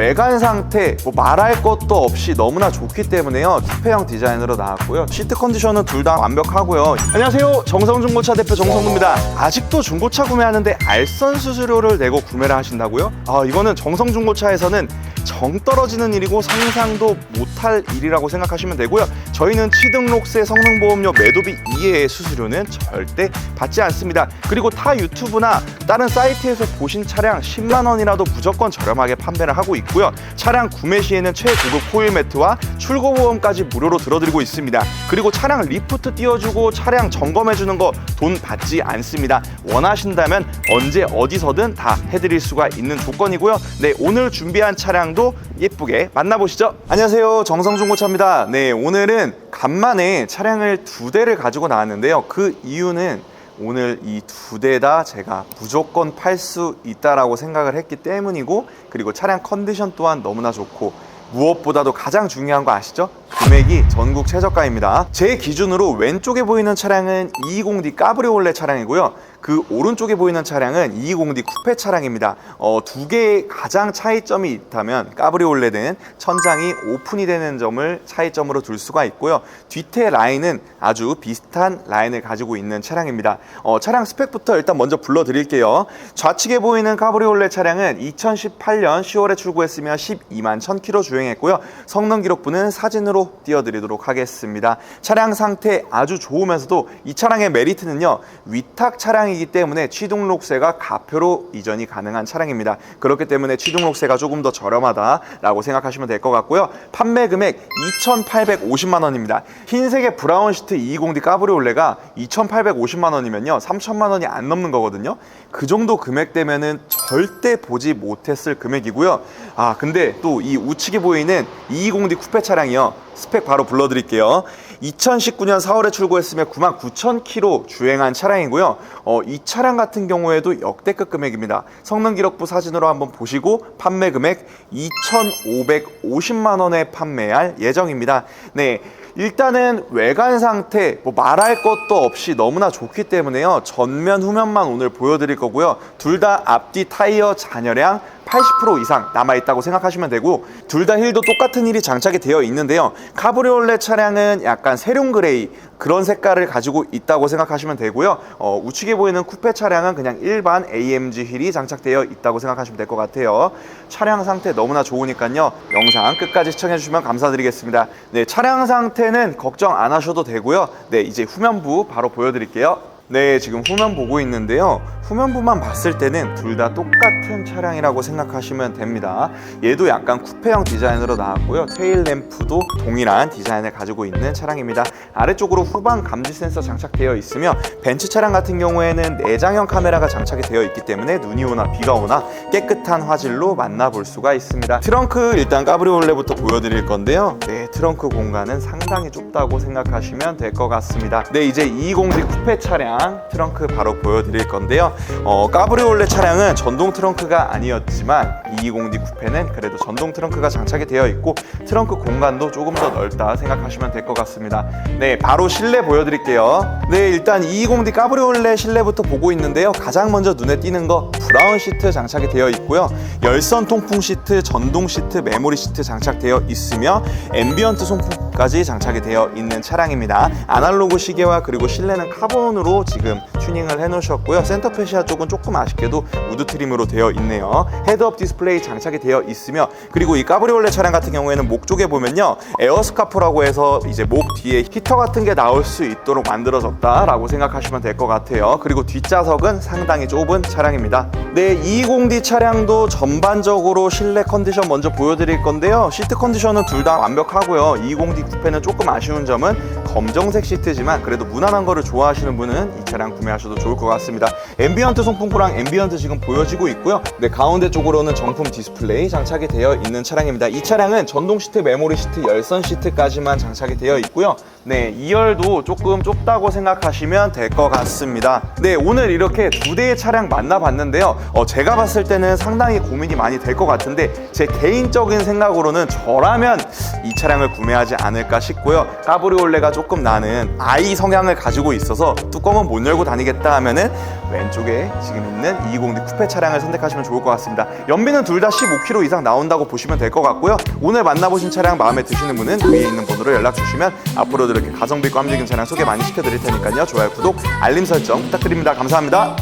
외관 상태 뭐 말할 것도 없이 너무나 좋기 때문에요. 쿠페형 디자인으로 나왔고요. 시트 컨디션은 둘 다 완벽하고요. 안녕하세요. 정성중고차 대표 정성구입니다. 아직도 중고차 구매하는데 알선 수수료를 내고 구매를 하신다고요? 아 이거는 정성중고차에서는 정 떨어지는 일이고 상상도 못할 일이라고 생각하시면 되고요. 저희는 취등록세, 성능보험료, 매도비 이외의 수수료는 절대 받지 않습니다. 그리고 타 유튜브나 다른 사이트에서 보신 차량 10만 원이라도 무조건 저렴하게 판매를 하고 있고요. 차량 구매 시에는 최고급 호일 매트와 출고 보험까지 무료로 들어드리고 있습니다. 그리고 차량 리프트 띄워주고 차량 점검해주는 거 돈 받지 않습니다. 원하신다면 언제 어디서든 다 해드릴 수가 있는 조건이고요. 네, 오늘 준비한 차량 도 예쁘게 만나보시죠. 안녕하세요. 정성중고차입니다. 네, 오늘은 간만에 차량을 두 대를 가지고 나왔는데요. 그 이유는 오늘 이 두 대 다 제가 무조건 팔 수 있다라고 생각을 했기 때문이고 그리고 차량 컨디션 또한 너무나 좋고 무엇보다도 가장 중요한 거 아시죠? 금액이 전국 최저가입니다. 제 기준으로 왼쪽에 보이는 차량은 220D 까브리올레 차량이고요. 그 오른쪽에 보이는 차량은 220D 쿠페 차량입니다. 어, 두 개의 가장 차이점이 있다면 까브리올레는 천장이 오픈이 되는 점을 차이점으로 둘 수가 있고요. 뒤태 라인은 아주 비슷한 라인을 가지고 있는 차량입니다. 어, 차량 스펙부터 일단 먼저 불러드릴게요. 좌측에 보이는 까브리올레 차량은 2018년 10월에 출고했으며 12만 1000km 주행했고요. 성능 기록부는 사진으로 띄워드리도록 하겠습니다. 차량 상태 아주 좋으면서도 이 차량의 메리트는요. 위탁 차량이 기 때문에 취등록세가 가표로 이전이 가능한 차량입니다. 그렇기 때문에 취등록세가 조금 더 저렴하다라고 생각하시면 될 것 같고요. 판매 금액 2,850만 원입니다. 흰색의 브라운 시트 220D 까브리올레가 2,850만 원이면요. 3천만 원이 안 넘는 거거든요. 그 정도 금액대면은 절대 보지 못했을 금액이고요. 아, 근데 또 이 우측에 보이는 220D 쿠페 차량이요. 스펙 바로 불러드릴게요. 2019년 4월에 출고했으며 9만 9천 킬로 주행한 차량이고요. 어, 이 차량 같은 경우에도 역대급 금액입니다. 성능 기록부 사진으로 한번 보시고 판매 금액 2,550만 원에 판매할 예정입니다. 네. 일단은 외관 상태 뭐 말할 것도 없이 너무나 좋기 때문에요. 전면 후면만 오늘 보여드릴 거고요. 둘 다 앞뒤 타이어 잔여량 80% 이상 남아있다고 생각하시면 되고 둘 다 힐도 똑같은 힐이 장착이 되어 있는데요. 카브리올레 차량은 약간 세룡 그레이 그런 색깔을 가지고 있다고 생각하시면 되고요. 어, 우측에 보이는 쿠페 차량은 그냥 일반 AMG 힐이 장착되어 있다고 생각하시면 될 것 같아요. 차량 상태 너무나 좋으니까요. 영상 끝까지 시청해 주시면 감사드리겠습니다. 네 차량 상태는 걱정 안 하셔도 되고요. 네 이제 후면부 바로 보여드릴게요 네, 지금 후면 보고 있는데요. 후면부만 봤을 때는 둘 다 똑같은 차량이라고 생각하시면 됩니다. 얘도 약간 쿠페형 디자인으로 나왔고요. 테일 램프도 동일한 디자인을 가지고 있는 차량입니다. 아래쪽으로 후방 감지 센서 장착되어 있으며 벤츠 차량 같은 경우에는 내장형 카메라가 장착이 되어 있기 때문에 눈이 오나 비가 오나 깨끗한 화질로 만나볼 수가 있습니다. 트렁크 일단 까브리올레부터 보여드릴 건데요. 네, 트렁크 공간은 상당히 좁다고 생각하시면 될 것 같습니다. 네, 이제 220D 쿠페 차량 트렁크 바로 보여드릴 건데요. 어, 까브리올레 차량은 전동 트렁크가 아니었지만 220D 쿠페는 그래도 전동 트렁크가 장착이 되어 있고 트렁크 공간도 조금 더 넓다 생각하시면 될 것 같습니다. 네, 바로 실내 보여드릴게요. 네, 일단 220D 까브리올레 실내부터 보고 있는데요. 가장 먼저 눈에 띄는 거 브라운 시트 장착이 되어 있고요. 열선 통풍 시트, 전동 시트, 메모리 시트 장착되어 있으며 앰비언트 송풍까지 장착이 되어 있는 차량입니다. 아날로그 시계와 그리고 실내는 카본으로 지금 튜닝을 해 놓으셨고요. 센터 페시아 쪽은 조금 아쉽게도 우드 트림으로 되어 있네요. 헤드업 디스플레이 장착이 되어 있으며 그리고 이 까브리올레 차량 같은 경우에는 목 쪽에 보면요 에어스카프라고 해서 이제 목 뒤에 히터 같은 게 나올 수 있도록 만들어졌다라고 생각하시면 될 것 같아요. 그리고 뒷좌석은 상당히 좁은 차량입니다. 네, 220D 차량도 전반적으로 실내 컨디션 먼저 보여드릴 건데요. 시트 컨디션은 둘 다 완벽하고요. 220D 쿠페는 조금 아쉬운 점은 검정색 시트지만 그래도 무난한 거를 좋아하시는 분은 이 차량 구매하셔도 좋을 것 같습니다. 앰비언트 송풍구랑 앰비언트 지금 보여지고 있고요. 네, 가운데 쪽으로는 정품 디스플레이 장착이 되어 있는 차량입니다. 이 차량은 전동 시트, 메모리 시트, 열선 시트까지만 장착이 되어 있고요. 네, 2열도 조금 좁다고 생각하시면 될 것 같습니다. 네, 오늘 이렇게 두 대의 차량 만나봤는데요. 때문에요. 어, 제가 봤을 때는 상당히 고민이 많이 될 것 같은데 제 개인적인 생각으로는 저라면 이 차량을 구매하지 않을까 싶고요. 까브리올레가 조금 나는 아이 성향을 가지고 있어서 뚜껑은 못 열고 다니겠다 하면은 왼쪽에 지금 있는 220D 쿠페 차량을 선택하시면 좋을 것 같습니다. 연비는 둘 다 15km 이상 나온다고 보시면 될 것 같고요. 오늘 만나보신 차량 마음에 드시는 분은 위에 있는 번호로 연락 주시면 앞으로도 이렇게 가성비 과 함직인 차량 소개 많이 시켜드릴 테니까요. 좋아요, 구독, 알림 설정 부탁드립니다. 감사합니다.